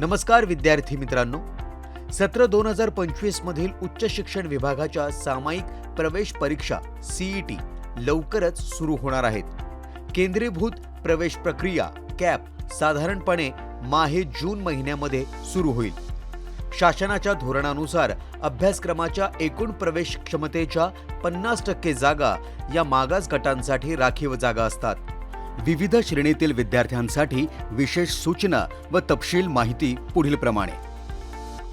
नमस्कार विद्यार्थी मित्रांनो. सत्र दोन हजार पंचवीस मधील उच्च शिक्षण विभागाच्या सामायिक प्रवेश परीक्षा सीईटी लवकरच सुरू होणार आहेत. केंद्रीभूत प्रवेश प्रक्रिया कॅप साधारणपणे माहे जून महिन्यामध्ये सुरू होईल. शासनाच्या धोरणानुसार अभ्यासक्रमाच्या एकूण प्रवेश क्षमतेच्या पन्नास टक्के जागा या मागास गटांसाठी राखीव जागा असतात. विविध श्रेणीतील विद्यार्थ्यांसाठी विशेष सूचना व तपशील माहिती पुढीलप्रमाणे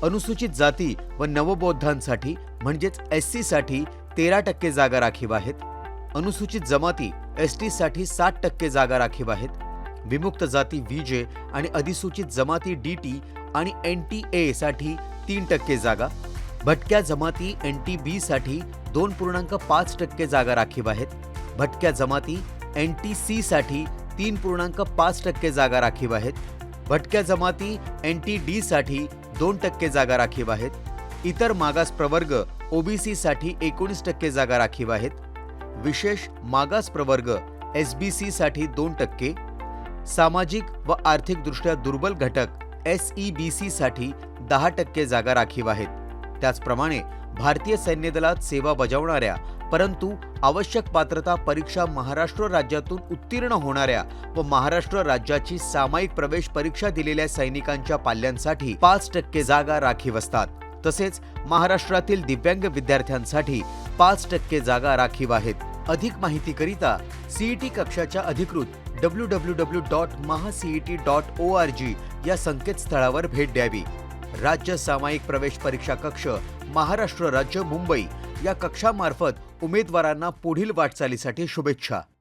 अनुसूचित जाती व नवबौद्धांसाठी म्हणजेच एस सीसाठी तेरा टक्के जागा राखीव आहेत. अनुसूचित जमाती एस टीसाठी साठ टक्के जागा राखीव आहेत. विमुक्त जाती व्हीजे आणि अधिसूचित जमाती डी टी आणि एन टी एसाठी तीन टक्के जागा. भटक्या जमाती एन टी बीसाठी दोन पूर्णांक पाच टक्के जागा राखीव आहेत. भटक्या जमाती एन टी सीसाठी तीन पूर्णांक पाच टक्के जागा राखीव आहेत. भटक्या जमाती एन टी डीसाठी दोन टक्के जागा राखीव आहेत. इतर मागास प्रवर्ग ओबीसीसाठी एकोणीस टक्के जागा राखीव आहेत. विशेष मागास प्रवर्ग एस बी सीसाठी दोन टक्के. सामाजिक व आर्थिकदृष्ट्या दुर्बल घटक एस ई बी सीसाठी दहा टक्के जागा राखीव आहेत. त्याचप्रमाणे भारतीय सैन्य दलात सेवा बजावणाऱ्या परंतु आवश्यक पात्रता परीक्षा महाराष्ट्र राज्यातून उत्तीर्ण होणाऱ्या व महाराष्ट्र राज्याची सामायिक प्रवेश परीक्षा दिलेल्या सैनिकांच्या पाल्यांसाठी पाच टक्के जागा राखीव असतात. तसेच महाराष्ट्रातील दिव्यांग विद्यार्थ्यांसाठी पाच टक्के जागा राखीव आहेत. अधिक माहितीकरिता सीईटी कक्षाच्या अधिकृत W W W dot MahaCET dot O R G या संकेतस्थळावर भेट द्यावी. राज्य सामायिक प्रवेश परीक्षा कक्ष महाराष्ट्र राज्य मुंबई या कक्षामार्फत उमेदवारांना पुढील वाटचालीसाठी शुभेच्छा.